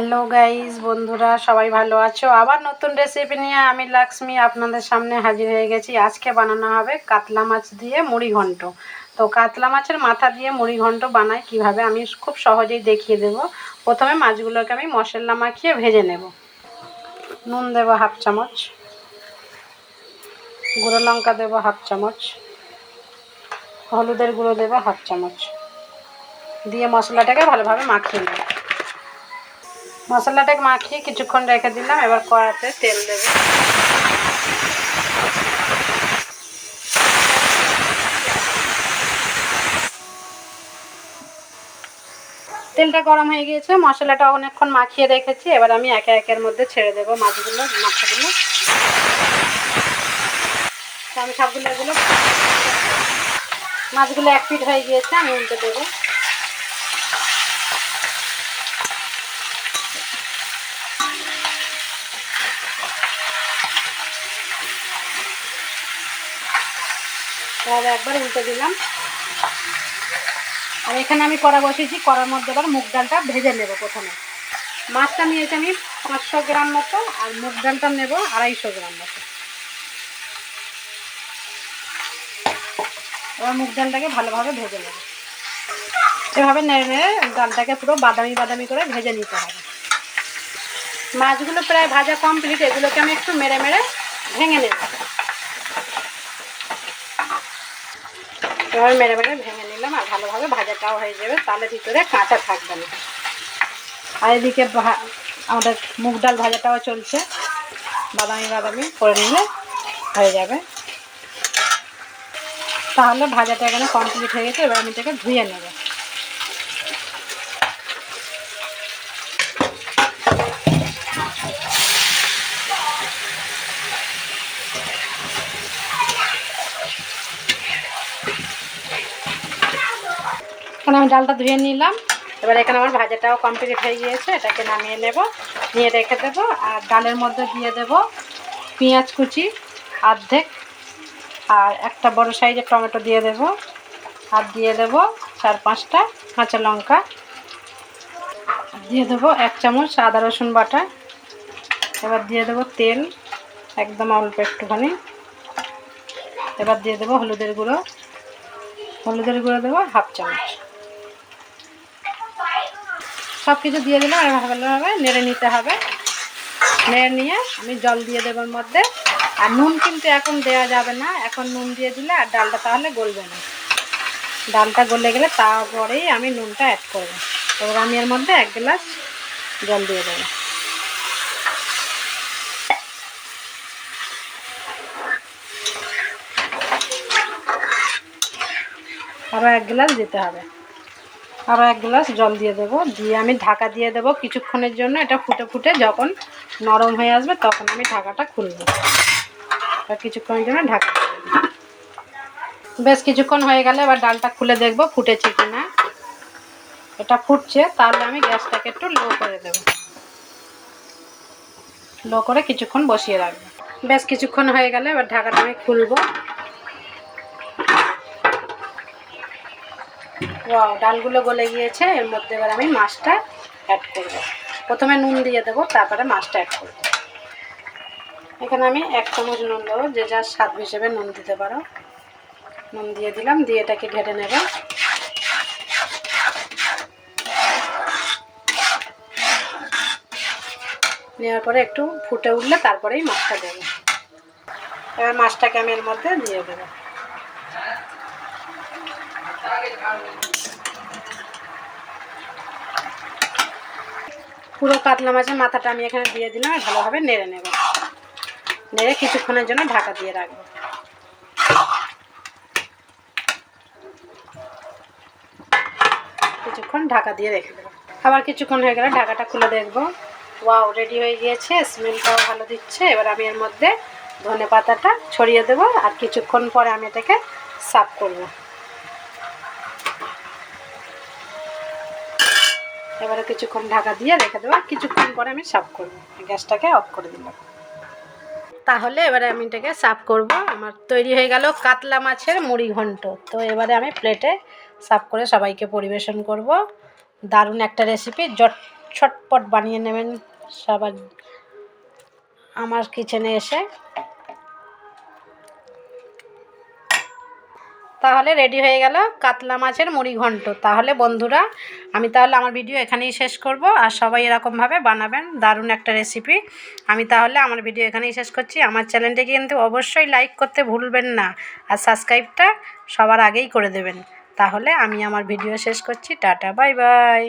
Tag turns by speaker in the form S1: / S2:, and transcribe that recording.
S1: Hello guys বন্ধুরা, সবাই ভালো আছো? আবার নতুন রেসিপি নিয়ে আমি লক্ষ্মী আপনাদের সামনে হাজির হয়ে গেছি। আজকে বানানো হবে কাতলা মাছ দিয়ে মুড়ি ঘন্ট। তো কাতলা মাছের মাথা দিয়ে মুড়ি ঘন্ট বানাই কীভাবে আমি খুব সহজেই দেখিয়ে দেব। প্রথমে মাছগুলোকে আমি মশলা মাখিয়ে ভেজে নেব। নুন দেবো হাফ চামচ। গুঁড়ো লঙ্কা দেবো হাফ চামচ। হলুদের গুঁড়ো দেবো হাফ চামচ। দিয়ে মশলাটাকে ভালোভাবে মাখিয়ে নেব। মশলাটাকে মাখিয়ে কিছুক্ষণ রেখে দিলাম, এবার কড়াতে তেল দেবে। তেলটা গরম হয়ে গিয়েছে, মশলাটা অনেকক্ষণ মাখিয়ে রেখেছি, এবার আমি একে একের মধ্যে ছেড়ে দেবো মাছগুলো মাথাগুলো তো আমি সবগুলো এগুলো, মাছগুলো এক পিট হয়ে গিয়েছে, আমি উল্টে দেবো। তাহলে একবার উল্টে দিলাম। আর এখানে আমি কড়া বসিয়েছি, কড়ার মধ্যে এবার মুগ ডালটা ভেজে নেব প্রথমে। মাছটা নিয়েছি আমি পাঁচশো গ্রাম মতো আর মুগ ডালটা নেব আড়াইশো গ্রাম মতো। এবার মুগ ডালটাকে ভালোভাবে ভেজে নেব। এভাবে নেড়ে নেড়ে ডালটাকে পুরো বাদামি বাদামি করে ভেজে নিতে হবে। মাছগুলো প্রায় ভাজা কমপ্লিট এগুলোকে আমি একটু মেরে মেরে ভেঙে নেব। এবার মেরে মেরে ভেঙে নিলাম আর ভালোভাবে ভাজাটাও হয়ে যাবে, তাহলে ভিতরে কাঁচা থাকবে না। আর এদিকে আমাদের মুগ ডাল ভাজাটাও চলছে। বাদামি বাদামি করে নিলে হয়ে যাবে। তাহলে ভাজাটা এখানে কমপ্লিট হয়ে গেছে, এবার আমি এটাকে ধুয়ে নেব। আমি ডালটা ধুয়ে নিলাম। এবার এখানে আমার ভাজাটাও কমপ্লিট হয়ে গিয়েছে, এটাকে নামিয়ে নেব। নিয়ে রেখে দেবো, আর ডালের মধ্যে দিয়ে দেব পেঁয়াজ কুচি অর্ধেক আর একটা বড় সাইজের টমেটো দিয়ে দেব, আর দিয়ে দেব চার পাঁচটা কাঁচা লঙ্কা। দিয়ে দেবো এক চামচ আদা রসুন বাটা। এবার দিয়ে দেবো তেল, একদম অল্প একটুখানি। এবার দিয়ে দেবো হলুদের গুঁড়ো। হলুদের গুঁড়ো দেবো হাফ চামচ। সব কিছু দিয়ে দিলাম আর ভালোভাবে নেড়ে নিতে হবে। নেড়ে নিয়ে আমি জল দিয়ে দেবো ওর মধ্যে। আর নুন কিন্তু এখন দেওয়া যাবে না, এখন নুন দিয়ে দিলে আর ডালটা তাহলে গলবে না। ডালটা গলে গেলে তারপরেই আমি নুনটা অ্যাড করব। এবার আমি এর মধ্যে এক গ্লাস জল দিয়ে দেবো। আরও এক গ্লাস দিতে হবে। আরও এক গ্লাস জল দিয়ে দেবো। দিয়ে আমি ঢাকা দিয়ে দেবো কিছুক্ষণের জন্য। এটা ফুটে ফুটে যখন নরম হয়ে আসবে তখন আমি ঢাকাটা খুলবো। আর কিছুক্ষণের জন্য ঢাকা বেশ কিছুক্ষণ হয়ে গেলে এবার ডালটা খুলে দেখব ফুটেছে কি না। এটা ফুটছে, তাহলে আমি গ্যাসটাকে একটু লো করে দেবো। লো করে কিছুক্ষণ বসিয়ে রাখব। বেশ কিছুক্ষণ হয়ে গেলে এবার ঢাকাটা আমি খুলবো। ওয়াও ডালগুলো গলে গিয়েছে, এর মধ্যে এবার আমি মাছটা অ্যাড করব। প্রথমে নুন দিয়ে দেবো, তারপরে মাছটা অ্যাড করব। এখানে আমি এক চামচ নুন দেবো, যে যার স্বাদ হিসেবে নুন দিতে পারো। নুন দিয়ে দিলাম, দিয়ে এটাকে ঘেটে নেব। নেওয়ার পরে একটু ফুটে উঠলে তারপরেই মাছটা দেবো। এবার মাছটাকে আমি এর মধ্যে দিয়ে দেবো। পুরো কাতলা মাছের মাথাটা আমি এখানে দিয়ে দিলাম ভালোভাবে নেড়ে নেব। নেড়ে কিছুক্ষণের জন্য ঢাকা দিয়ে রাখব। কিছুক্ষণ ঢাকা দিয়ে রেখে দেবো। আবার কিছুক্ষণ হয়ে গেলে ঢাকাটা খুলে দেখব। ওয়াও রেডি হয়ে গিয়েছে স্মেলটাও ভালো দিচ্ছে। এবার আমি এর মধ্যে ধনে পাতাটা ছড়িয়ে দেবো, আর কিছুক্ষণ পরে আমি এটাকে সার্ভ করব। এবারে কিছুক্ষণ ঢাকা দিয়ে রেখে দেবো কিছুক্ষণ পরে আমি সার্ভ করব। গ্যাসটাকে অফ করে দিলাম। তাহলে এবারে আমি এটাকে সার্ভ করব। আমার তৈরি হয়ে গেল কাতলা মাছের মুড়ি ঘন্ট। তো এবারে আমি প্লেটে সার্ভ করে সবাইকে পরিবেশন করব। দারুণ একটা রেসিপি জট, ছটপট বানিয়ে নেবেন সবার আমার কিচেনে এসে। তাহলে রেডি হয়ে গেল কাতলা মাছের মুড়ি ঘন্ট। তাহলে বন্ধুরা, আমি তাহলে আমার ভিডিও এখানেই শেষ করব। আর সবাই এরকমভাবে বানাবেন দারুণ একটা রেসিপি আমি তাহলে আমার ভিডিও এখানেই শেষ করছি। আমার চ্যানেলটি কিন্তু অবশ্যই লাইক করতে ভুলবেন না। আর সাবস্ক্রাইবটা সবার আগেই করে দেবেন। তাহলে আমি আমার ভিডিও শেষ করছি। Tata bye bye